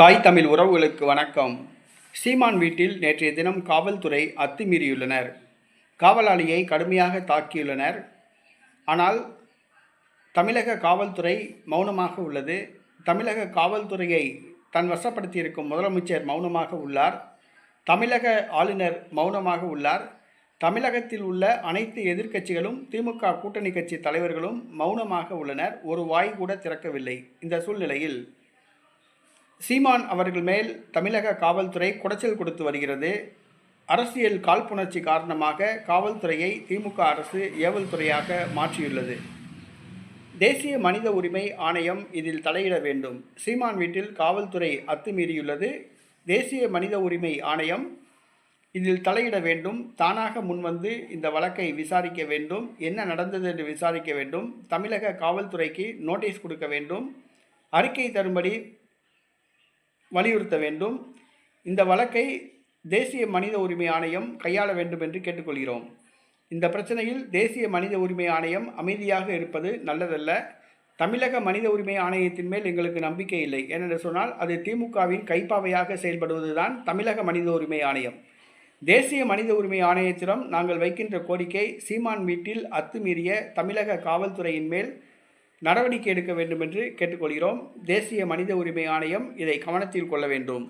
தாய் தமிழ் உறவுகளுக்கு வணக்கம். சீமான் வீட்டில் நேற்றைய தினம் காவல்துறை அத்துமீறியுள்ளனர். காவலாளியை கடுமையாக தாக்கியுள்ளனர். ஆனால் தமிழக காவல்துறை மௌனமாக உள்ளது. தமிழக காவல்துறையை தன் வசப்படுத்தியிருக்கும் முதலமைச்சர் மௌனமாக உள்ளார். தமிழக ஆளுநர் மௌனமாக உள்ளார். தமிழகத்தில் உள்ள அனைத்து எதிர்க்கட்சிகளும் திமுக கூட்டணி கட்சி தலைவர்களும் மௌனமாக உள்ளனர். ஒரு வாய் கூட திறக்கவில்லை. இந்த சூழ்நிலையில் சீமான் அவர்கள் மேல் தமிழக காவல்துறை குடைச்சல் கொடுத்து வருகிறது. அரசியல் காழ்ப்புணர்ச்சி காரணமாக காவல்துறையை திமுக அரசு ஏவல் துறையாக மாற்றியுள்ளது. தேசிய மனித உரிமை ஆணையம் இதில் தலையிட வேண்டும். சீமான் வீட்டில் காவல்துறை அத்துமீறியுள்ளது. தேசிய மனித உரிமை ஆணையம் இதில் தலையிட வேண்டும். தானாக முன்வந்து இந்த வழக்கை விசாரிக்க வேண்டும். என்ன நடந்தது என்று விசாரிக்க வேண்டும். தமிழக காவல்துறைக்கு நோட்டீஸ் கொடுக்க வேண்டும். அறிக்கை தரும்படி வலியுறுத்த வேண்டும். இந்த வழக்கை தேசிய மனித உரிமை ஆணையம் கையாள வேண்டும் என்று கேட்டுக்கொள்கிறோம். இந்த பிரச்சனையில் தேசிய மனித உரிமை ஆணையம் அமைதியாக இருப்பது நல்லதல்ல. தமிழக மனித உரிமை ஆணையத்தின் மேல் எங்களுக்கு நம்பிக்கை இல்லை. ஏனென்று சொன்னால் அது திமுகவின் கைப்பாவையாக செயல்படுவதுதான் தமிழக மனித உரிமை ஆணையம். தேசிய மனித உரிமை ஆணையத்திடம் நாங்கள் வைக்கின்ற கோரிக்கை சீமான் வீட்டில் அத்துமீறிய தமிழக காவல்துறையின் மேல் நடவடிக்கை எடுக்க வேண்டும் என்று கேட்டுக்கொள்கிறோம். தேசிய மனித உரிமை ஆணையம் இதை கவனத்தில் கொள்ள வேண்டும்.